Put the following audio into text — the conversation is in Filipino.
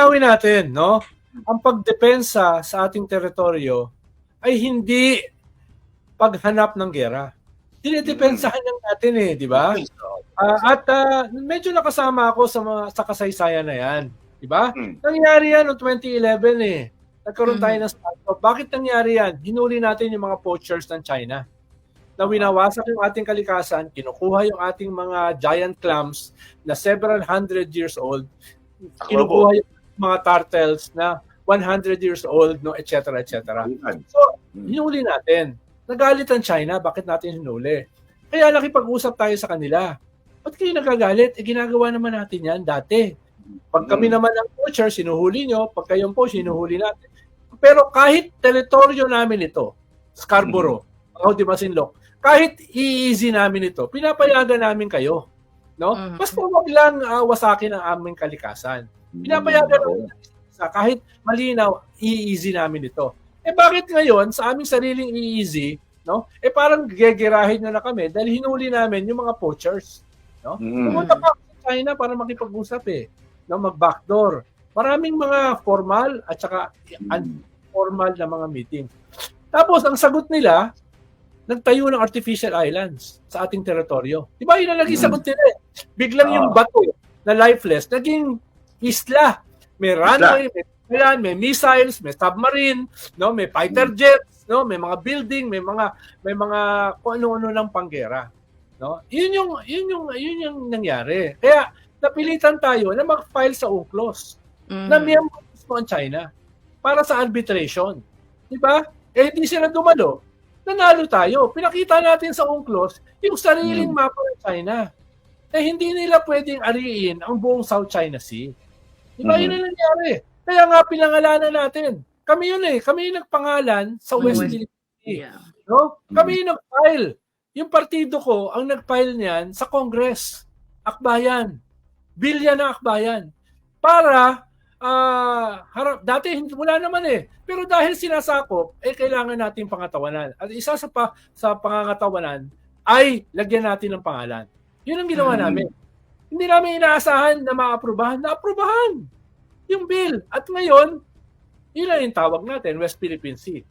linawin natin, no? Ang pagdepensa sa ating teritoryo ay hindi paghanap ng gera. Dinidepensahan lang natin eh, di ba? Ah, at ah, medyo nakasama ako sa mga sa kasaysayan na 'yan, di ba? Mm. Nangyari yan noong 2011 eh. Nagkaroon Mm. tayo ng startup. Bakit nangyari yan? Hinuli natin yung mga poachers ng China. Na winawasak yung ating kalikasan, kinukuha yung ating mga giant clams na several hundred years old, kinukuha yung mga turtles na 100 years old, no, etc. etc. So, hinuli natin. Nagalit ang China, bakit natin hinuli? Kaya nakipag-usap tayo sa kanila. Ba't kayo nagagalit? Eh, ginagawa naman natin yan dati. Pag kami Mm. naman ang poacher, sinuhuli nyo. Pag kayo po, sinuhuli natin. Pero kahit teritoryo namin ito, Scarborough, mm di Masinloc, kahit i-easy namin ito, pinapayagan namin kayo. No? Basta wag lang ah, wasakin ang aming kalikasan. Pinapayagan namin isa, kahit malinaw, i-easy namin ito. Eh bakit ngayon, sa aming sariling i-easy, no? Eh parang gegerahin na na kami dahil hinuli namin yung mga poachers. No? Mm. Pumunta pa ako sa China para makipag-usap eh. No, mag-backdoor. Maraming mga formal at saka unformal na mga meeting. Tapos ang sagot nila, nagtayo ng artificial islands sa ating teritoryo. Di ba yun ang naging sagot nila eh. Biglang yung Ah. bato na lifeless, naging isla. May runway, may plan, may missiles, may submarine, no, may fighter jets, no, may mga building, may mga may mga kung ano-ano ng panggera, no? Yun yung yun yung yun yung nangyari. Kaya napilitan tayo na mag-file sa UNCLOS Mhm. na miyembro mismo ang China para sa arbitration. Di ba? Eh, hindi sila dumalo. Nanalo tayo. Pinakita natin sa UNCLOS yung sariling Hmm. mapa ng China. Eh, hindi nila pwedeng ariin ang buong South China Sea. Di ba? Mhm. Yun ang nangyari. Kaya nga pinangalanan natin. Kami yun eh. Kami yung nagpangalan sa West West- Philippine Sea. Yeah. No? Kami yung nag-file. Yung partido ko, ang nag-file niyan sa Congress. Akbayan. Bilya na akbayan. Para, ah, harap, dati hindi- wala naman eh. Pero dahil sinasakop, eh kailangan natin pangatawanan. At isa sa, pa, sa pangangatawanan ay lagyan natin ng pangalan. Yun ang ginawa Mm. namin. Hindi namin inaasahan na maaprubahan. Naaprubahan yung bill. At ngayon, yun lang yung tawag natin, West Philippine Sea.